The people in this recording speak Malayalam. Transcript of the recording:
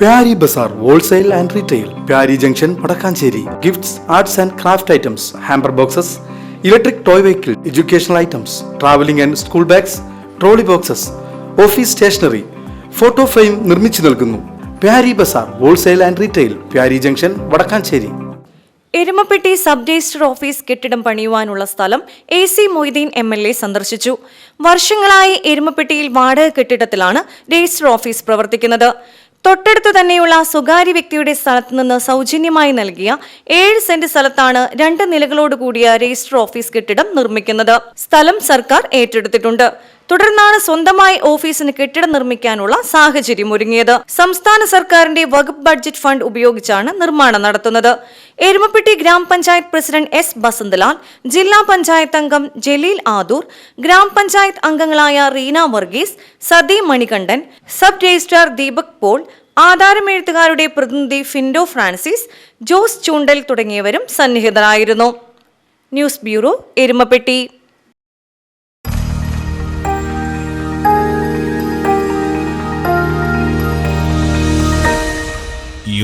Pyari Bazar wholesale and retail Pyari junction Vadakkanchery. Gifts arts and craft items hamper boxes electric toy vehicle educational items travelling and school bags trolley boxes office stationery photo frame നിർമ്മിച്ചു നൽകുന്നു. Pyari Bazar wholesale and retail Pyari junction Vadakkanchery. Erumapetty sub register office കെട്ടിടം പണിയുവാനുള്ള സ്ഥലം A C Moideen M L A സന്ദർശിച്ചു. വർഷങ്ങളായി എരുമപ്പെട്ടിയിൽ വാടക കെട്ടിടത്തിലാണ് രജിസ്റ്റർ ഓഫീസ് പ്രവർത്തിക്കുന്നത്. തൊട്ടടുത്ത് തന്നെയുള്ള സ്വകാര്യ വ്യക്തിയുടെ സ്ഥലത്ത് നിന്ന് സൗജന്യമായി നൽകിയ ഏഴ് സെന്റ് സ്ഥലത്താണ് രണ്ട് നിലകളോട് കൂടിയ രജിസ്റ്റർ ഓഫീസ് കെട്ടിടം നിർമ്മിക്കുന്നത്. സ്ഥലം സർക്കാർ ഏറ്റെടുത്തിട്ടുണ്ട്. തുടർന്നാണ് സ്വന്തമായി ഓഫീസിന് കെട്ടിടം നിർമ്മിക്കാനുള്ള സാഹചര്യം ഒരുങ്ങിയത്. സംസ്ഥാന സർക്കാരിന്റെ വകുപ്പ് ബഡ്ജറ്റ് ഫണ്ട് ഉപയോഗിച്ചാണ് നിർമ്മാണം നടത്തുന്നത്. എരുമപ്പെട്ടി ഗ്രാമപഞ്ചായത്ത് പ്രസിഡന്റ് എസ് ബസന്തലാൽ ജില്ലാ പഞ്ചായത്ത് അംഗം ജലീൽ ആദൂർ ഗ്രാമപഞ്ചായത്ത് അംഗങ്ങളായ റീന വർഗീസ് സതി മണികണ്ഠൻ സബ് രജിസ്ട്രാർ ദീപക് പോൾ ആധാരമെഴുത്തുകാരുടെ പ്രതിനിധി ഫിൻഡോ ഫ്രാൻസിസ് ജോസ് ചൂണ്ടൽ തുടങ്ങിയവരും സന്നിഹിതരായിരുന്നു. News bureau Erumapetty.